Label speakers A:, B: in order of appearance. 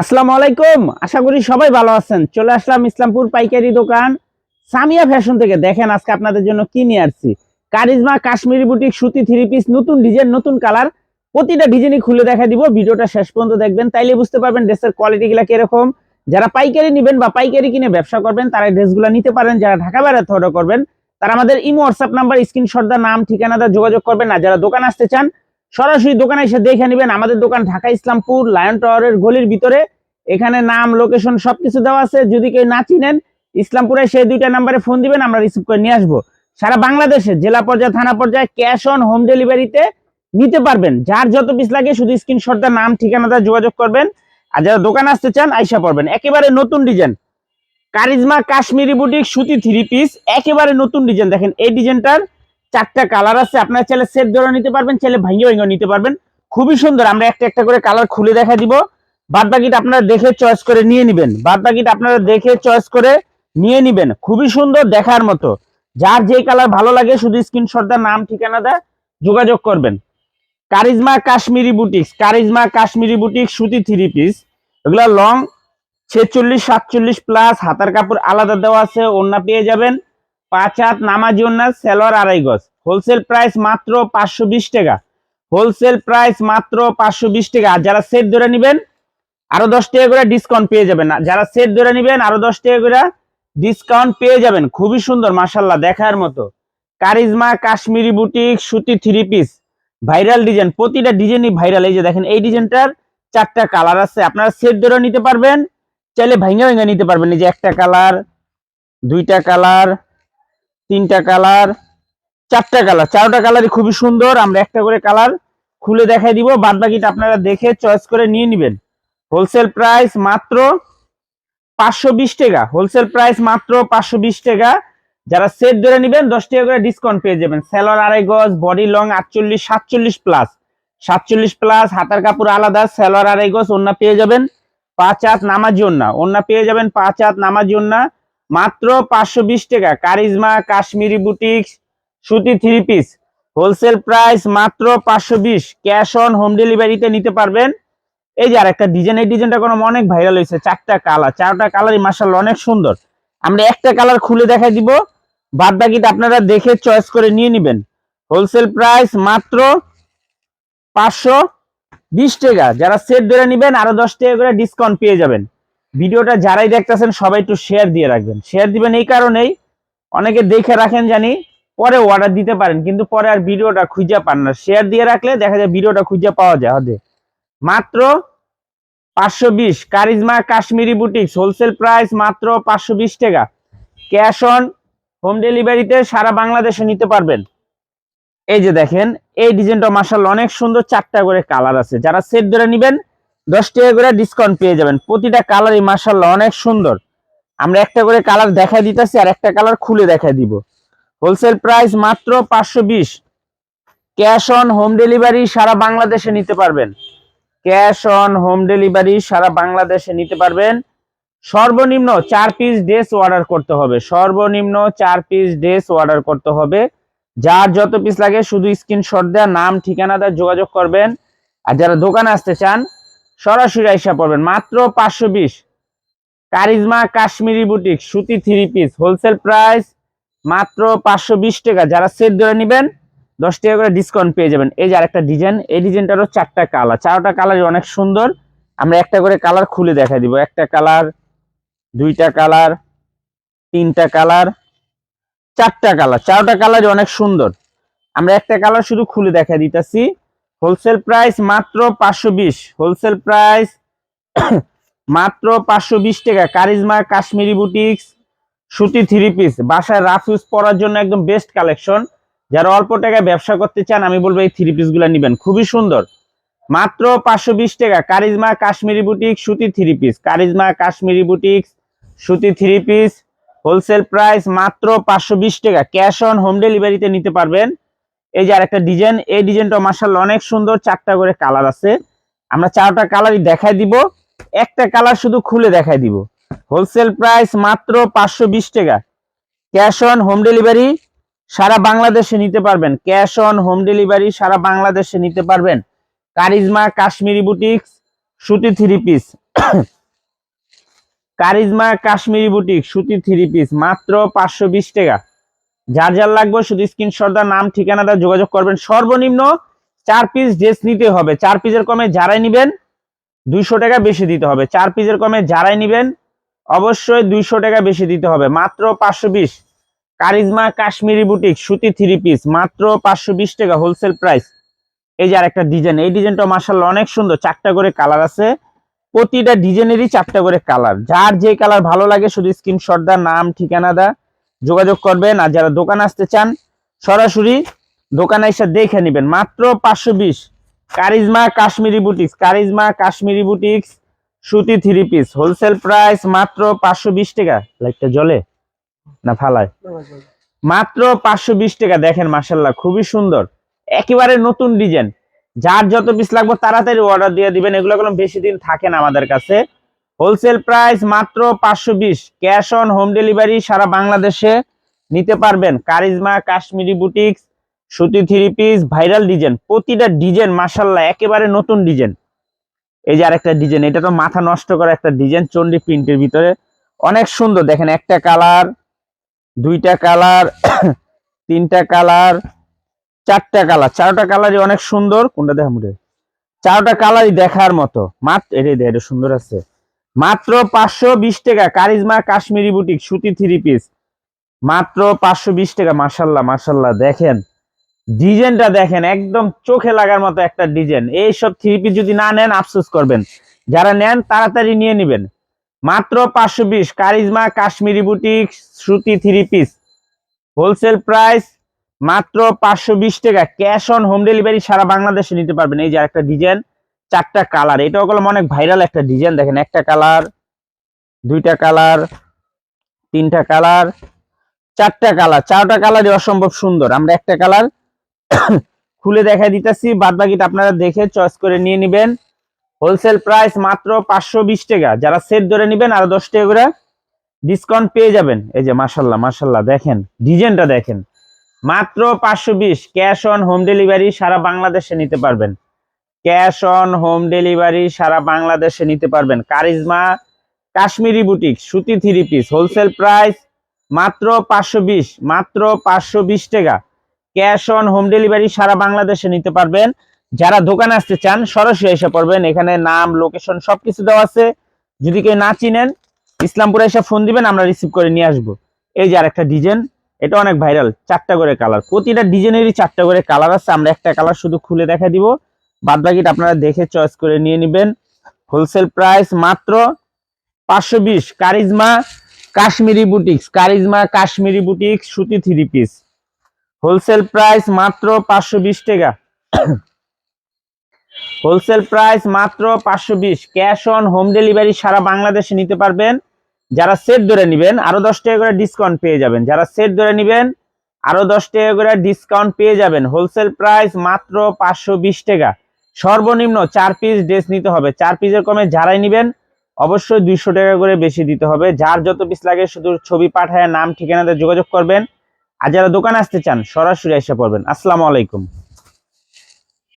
A: আসসালামু আলাইকুম। আশা করি সবাই ভালো আছেন। চলে আসলাম ইসলামপুর পাইকারি দোকান। সামিয়া ফ্যাশন থেকে দেখেন আজকে আপনাদের জন্য কি নিয়ে আসছি। কারিজমা কাশ্মীরি বুটিক, সুতি থ্রি পিস নতুন ডিজাইন নতুন কালার প্রতিটা ডিজাইনই খুলে দেখা দিব। ভিডিওটা শেষ পর্যন্ত দেখবেন। তাইলে বুঝতে পারবেন ড্রেসের কোয়ালিটি গুলা কীরকম। যারা পাইকারি নেবেন বা পাইকারি কিনে ব্যবসা করবেন, তারা ড্রেসগুলো নিতে পারেন। যারা ঢাকা বেড়াতে অর্ডার করবেন, তারা আমাদের ইমো হোয়াটসঅ্যাপ নাম্বার স্ক্রিনশট দা নাম ঠিকানাটা যোগাযোগ করবেন। আর যারা দোকান আসতে চান সরাসরি দোকানে এসে দেখে নেবেন আমাদের দোকান ঢাকা ইসলামপুর লায়ন টাওয়ারের গলির ভিতরে। এখানে নাম লোকেশন সবকিছু দেওয়া আছে। যদি কেউ না চিনেন, ইসলামপুরে সেই দুইটা নাম্বারে ফোন দিবেন, আমরা রিসিভ করে নিয়ে আসব। সারা বাংলাদেশে, জেলা পর্যায়ে, থানা পর্যায়ে ক্যাশ অন হোম ডেলিভারিতে নিতে পারবেন। যার যত পিস লাগে, শুধু স্ক্রিনশটটা নাম ঠিকানাটা যোগাযোগ করবেন। আর যারা দোকান আসতে চান, আইসা পড়বেন। একেবারে নতুন ডিজাইন কারিজমা কাশ্মীরি বুটিক সুতি থ্রি পিস একেবারে নতুন ডিজাইন দেখেন, এই ডিজাইনটার চারটা কালার আছে, আপনারা চাইলে সেট ধরে নিতে পারবেন চাইলে ভাঙ্গে ভাঙ্গে নিতে পারবেন। খুবই সুন্দর, আমরা একটা একটা করে কালার খুলে দেখা দিব। বাদ বাকিটা আপনারা দেখে চয়েস করে নিয়ে নিবেন। বাদ বাকিটা আপনারা দেখে চয়েস করে নিয়ে নিবেন। খুবই সুন্দর দেখার মতো। যার যে কালার ভালো লাগে, শুধু স্ক্রিনশট দা নাম, ঠিকানা দা যোগাযোগ করবেন। Karizma Kashmiri boutiques Karizma Kashmiri boutique সুতি থ্রি পিস এগুলা লং ছেচল্লিশ, সাতচল্লিশ প্লাস হাতার কাপড় আলাদা দেওয়া আছে ওন্না পেয়ে যাবেন। পাঁচ হাত নামাজি ওন্না সেলোয়ার আড়াই গজ। হোলসেল প্রাইস মাত্র পাঁচশো বিশ টাকা। হোলসেল প্রাইস মাত্র পাঁচশো বিশ টাকা। আর যারা সেট ধরে নেবেন, আরও দশ টাকা করে ডিসকাউন্ট পেয়ে যাবেন। যারা সেট ধরে নেবেন, আরও দশ টাকা করে ডিসকাউন্ট পেয়ে যাবেন। খুবই সুন্দর মাসাল্লাহ দেখার মতো। কারিজমা, কাশ্মীরি বুটিক, সুতি থ্রি পিস ভাইরাল ডিজাইন, প্রতিটা ডিজাইনই ভাইরাল। এই যে দেখেন, এই ডিজাইনটার চারটা কালার আছে। আপনারা সেট ধরে নিতে পারবেন, চাইলে ভাঙ্গা ভাঙ্গা নিতে পারবেন। এই যে একটা কালার, দুইটা কালার তিনটা কালার, চারটা কালার। চারটা কালারই খুবই সুন্দর। আমরা একটা করে কালার খুলে দেখাই দিব। বাদ বাকিটা আপনারা দেখে চয়েস করে নিয়ে নেবেন। হোলসেল প্রাইস মাত্র পাঁচশো বিশ টাকা। হোলসেল প্রাইস মাত্র পাঁচশো বিশ টাকা। যারা সেট ধরে নেবেন, দশ টাকা করে ডিসকাউন্ট পেয়ে যাবেন। স্যালোয়ার আড়াই গজ বডি লং আটচল্লিশ, সাতচল্লিশ প্লাস সাতচল্লিশ প্লাস হাতার কাপড় আলাদা স্যালোয়ার আড়াই গজ ওন্না পেয়ে যাবেন। পাঁচ হাত নামাজি ওন্না ওন্না পেয়ে যাবেন পাঁচ হাত নামাজি ওন্না মাত্র পাঁচশো বিশ টাকা। কারিজমা, কাশ্মীরি বুটিক্স, সুতি থ্রি পিস হোলসেল প্রাইস মাত্র পাঁচশো বিশ। ক্যাশ অন হোম ডেলিভারিতে নিতে পারবেন। এই যে আর একটা ডিজাইন এই ডিজাইনটা কোনো অনেক ভাইরাল হয়েছে। চারটা কালার চারটা কালারই মার্শাল অনেক সুন্দর। আমরা একটা কালার খুলে দেখাই দিব। বাদ বাকিটা আপনারা দেখে চয়েস করে নিয়ে নেবেন। হোলসেল প্রাইস মাত্র পাঁচশো বিশ টাকা। যারা সেট ধরে নেবেন, আরও দশ টাকা করে ডিসকাউন্ট পেয়ে যাবেন। ভিডিওটা যারাই দেখতেছেন, সবাই একটু শেয়ার দিয়ে রাখবেন। শেয়ার দিবেন এই কারণেই অনেকে দেখে রাখেন জানি, পরে অর্ডার দিতে পারেন, কিন্তু পরে আর ভিডিওটা খুঁজে পান না। শেয়ার দিয়ে রাখলে দেখা যায় ভিডিওটা খুঁজে পাওয়া যায় হবে মাত্র পাঁচশো বিশ, Karizma Kashmiri boutiques wholesale price মাত্র পাঁচশো বিশ টাকা। ক্যাশ অন হোম ডেলিভারিতে সারা বাংলাদেশে নিতে পারবেন। এই যে দেখেন, এই ডিজাইনটা মার্শাল অনেক সুন্দর, চারটা করে কালার আছে। যারা সেট ধরে নেবেন দশ টাকা করে ডিসকাউন্ট পেয়ে যাবেন। প্রতিটা কালারই মার্শাল অনেক সুন্দর। আমরা একটা করে কালার দেখা দিতেছি আর একটা কালার খুলে দেখা দিব। হোলসেল প্রাইস মাত্র পাঁচশো বিশ। ক্যাশ অন হোম ডেলিভারি সারা বাংলাদেশে নিতে পারবেন। ক্যাশ অন হোম ডেলিভারি সারা বাংলাদেশে নিতে পারবেন। সর্বনিম্ন চার পিস ড্রেস অর্ডার করতে হবে। সর্বনিম্ন চার পিস ড্রেস অর্ডার করতে হবে। যার যত পিস লাগে শুধু স্ক্রিনশট দেওয়া নাম, ঠিকানা দেওয়া যোগাযোগ করবেন। আর যারা দোকানে আসতে চান সরাসরি আইসা পড়বেন। মাত্র পাঁচশো বিশ। কারিজমা কাশ্মীরি বুটিক, সুতি থ্রি পিস, হোলসেল প্রাইস মাত্র পাঁচশো বিশ টাকা। যারা সেট ধরে নেবেন, দশ টাকা করে ডিসকাউন্ট পেয়ে যাবেন। এই যে আরেকটা ডিজাইন, এই ডিজাইনটারও চারটা কালার। চারটা কালারই অনেক সুন্দর। আমরা একটা করে কালার খুলে দেখা দিব। একটা কালার, দুইটা কালার, তিনটা কালার, চারটা কালার। চারটা কালারই অনেক সুন্দর। আমরা একটা কালার শুধু খুলে দেখা দিতেছি। হোলসেল প্রাইস মাত্র পাঁচশো বিশ। হোলসেল প্রাইস মাত্র পাঁচশো বিশ টাকা। কারিজমা কাশ্মীরি বুটিক্স, সুতি থ্রি পিস বাসায় রাফ ইউজ পরার জন্য একদম বেস্ট কালেকশন যারা অল্প টাকায় ব্যবসা করতে চান, আমি বলব এই থ্রি পিসগুলা নিবেন। খুবই সুন্দর। মাত্র পাঁচশো বিশ টাকা। কারিজমা কাশ্মীরি বুটিক সুতি three piece Karizma Kashmiri boutiques, সুতি থ্রি পিস হোলসেল প্রাইস মাত্র পাঁচশো বিশ টাকা। ক্যাশ অন হোম ডেলিভারিতে নিতে পারবেন। এই যে আরেকটা ডিজাইন, এই ডিজাইনটা মার্শাল অনেক সুন্দর, চারটা করে কালার আছে। আমরা চারটা কালারই দেখাই দিব। একটা কালার শুধু খুলে দেখাই দিব। হোলসেল প্রাইস মাত্র পাঁচশো বিশ টাকা। ক্যাশ অন হোম ডেলিভারি সারা বাংলাদেশে নিতে পারবেন। ক্যাশ অন হোম ডেলিভারি সারা বাংলাদেশে নিতে পারবেন। কারিজমা কাশ্মীরি বুটিক্স, সুতি three piece. Karizma Kashmiri boutique সুতি থ্রি পিস, মাত্র পাঁচশো বিশ টাকা। যার যার লাগবে শুধু স্ক্রিনশটদার নাম ঠিকানাটা যোগাযোগ করবেন। সর্বনিম্ন চার পিস ড্রেস নিতে হবে। চার পিসের কমে যারাই নিবেন, দুইশো টাকা বেশি দিতে হবে। চার পিসের কমে যারাই নিবেন, অবশ্যই দুইশো টাকা বেশি দিতে হবে। মাত্র পাঁচশো বিশ। কারিজমা কাশ্মীরি বুটিক, সুতি থ্রি পিস মাত্র পাঁচশো বিশ টাকা হোলসেল প্রাইস এই যে আর একটা ডিজাইন এই ডিজাইনটা মার্শাল অনেক সুন্দর। চারটা করে কালার আছে। প্রতিটা ডিজাইনেরই চারটা করে কালার যার যে কালার ভালো লাগে, শুধু স্ক্রিনশট দা নাম, ঠিকানা দা যোগাযোগ করবেন আর যারা দোকান আসতে চান, সরাসরি দোকানে এসে দেখে নেবেন। মাত্র পাঁচশো বিশ। Karizma Kashmiri boutiques. Karizma Kashmiri boutiques, সুতি থ্রি পিস। হোলসেল প্রাইস মাত্র পাঁচশো বিশ টাকা। লাইটটা জলে না ফালায়? মাত্র পাঁচশো বিশ টাকা। দেখেন মাসাল্লাহ খুবই সুন্দর। একেবারে নতুন ডিজাইন। যার যত পিস লাগবে, তাড়াতাড়ি অর্ডার দিয়ে দিবেন। এগুলো কোনো বেশি দিন থাকে না আমাদের কাছে। হোলসেল প্রাইস মাত্র পাঁচশো বিশ। ক্যাশ অন হোম ডেলিভারি সারা বাংলাদেশে নিতে পারবেন। কারিজমা, কাশ্মীরি বুটিক্স, সুতি থ্রি পিস, ভাইরাল ডিজাইন। প্রতিটা ডিজাইন মাসাল্লাহ একেবারে নতুন ডিজাইন। এই যে আরেকটা ডিজাইন, এটা তো মাথা নষ্ট করা একটা ডিজাইন চন্ডী প্রিন্টের ভিতরে। অনেক সুন্দর, দেখেন একটা কালার, দুইটা কালার, তিনটা কালার, চারটা কালার। চারটা কালারই অনেক সুন্দর। কোনটা দেখা মুড়ে চারটা কালারই দেখার মতো। মাত্র এটাই এটা সুন্দর আছে। মাত্র পাঁচশো বিশ টাকা কারিজমা কাশ্মীরি বুটিক, সুতি থ্রি পিস মাত্র পাঁচশো বিশ টাকা মাসাল্লাহ মাসাল্লাহ দেখেন। ডিজাইনটা দেখেন, একদম চোখে লাগার মতো একটা ডিজাইন। এইসব থ্রি পিস যদি না নেন, আফসোস করবেন। যারা নেন, তাড়াতাড়ি নিয়ে নেবেন। মাত্র পাঁচশো বিশ, কারিজমা কাশ্মীরি বুটিক, সুতি থ্রি পিস হোলসেল প্রাইস মাত্র পাঁচশো বিশ টাকা। ক্যাশ অন হোম ডেলিভারি সারা বাংলাদেশে নিতে পারবেন। এই যে একটা ডিজাইন চারটা কালার এটাও কলম অনেক ভাইরাল একটা ডিজাইন দেখেন একটা কালার দুইটা কালার তিনটা কালার চারটা কালার চারটা কালারই অসম্ভব সুন্দর। আমরা একটা কালার খুলে দেখাই দিতেছি বাদ বাকিটা আপনারা দেখে চয়েস করে নিয়ে নেবেন। হোলসেল প্রাইস মাত্র পাঁচশো বিশ টাকা। যারা সেট ধরে নেবেন, আরও দশ টাকা করে ডিসকাউন্ট পেয়ে যাবেন। এই যে মাসাল্লাহ মাসাল্লাহ দেখেন ডিজাইনটা দেখেন। মাত্র পাঁচশো বিশ ক্যাশ অন হোম ডেলিভারি সারা বাংলাদেশে নিতে পারবেন। ক্যাশ অন হোম ডেলিভারি সারা বাংলাদেশে নিতে পারবেন। কারিজমা কাশ্মীরি বুটিক, সুতি থ্রি পিস, হোলসেল প্রাইস মাত্র পাঁচশো বিশ, মাত্র পাঁচশো বিশ টাকা। ক্যাশ অন হোম ডেলিভারি সারা বাংলাদেশে নিতে পারবেন। যারা দোকানে আসতে চান, সরাসরি এসে পড়বেন। এখানে নাম, লোকেশন সবকিছু দেওয়া আছে। যদি কেউ না চিনেন, ইসলামপুরে এসে ফোন দিবেন, আমরা রিসিভ করে নিয়ে আসব। এই যে আর একটা ডিজাইন, এটা অনেক ভাইরাল, চারটা করে কালার। প্রতিটা ডিজাইনেরই চারটা করে কালার আছে। আমরা একটা কালার শুধু খুলে দেখা দিব। বাদ বাকিটা আপনারা দেখে চয়েস করে নিয়ে নেবেন। হোলসেল প্রাইস মাত্র পাঁচশো বিশ। Karizma Kashmiri boutiques Karizma Kashmiri boutiques সুতি থ্রি পিস হোলসেল প্রাইস মাত্র পাঁচশো বিশ টাকা। হোলসেল প্রাইস মাত্র পাঁচশো বিশ। ক্যাশ অন হোম ডেলিভারি সারা বাংলাদেশে নিতে পারবেন। যারা সেট ধরে নেবেন, আরও দশ টাকা করে ডিসকাউন্ট পেয়ে যাবেন। যারা সেট ধরে নেবেন, আরও দশ টাকা করে ডিসকাউন্ট পেয়ে যাবেন। হোলসেল প্রাইস মাত্র পাঁচশো বিশ টাকা। সর্বনিম্ন চার পিস ড্রেস নিতে হবে। চার পিসের কমে যারাই নেবেন, অবশ্যই দুইশো টাকা করে বেশি দিতে হবে। যার যত পিস লাগে শুধু ছবি পাঠায়, নাম, ঠিকানাতে যোগাযোগ করবেন। আর যারা দোকানে আসতে চান, সরাসরি এসে পড়বেন। আসসালামু আলাইকুম।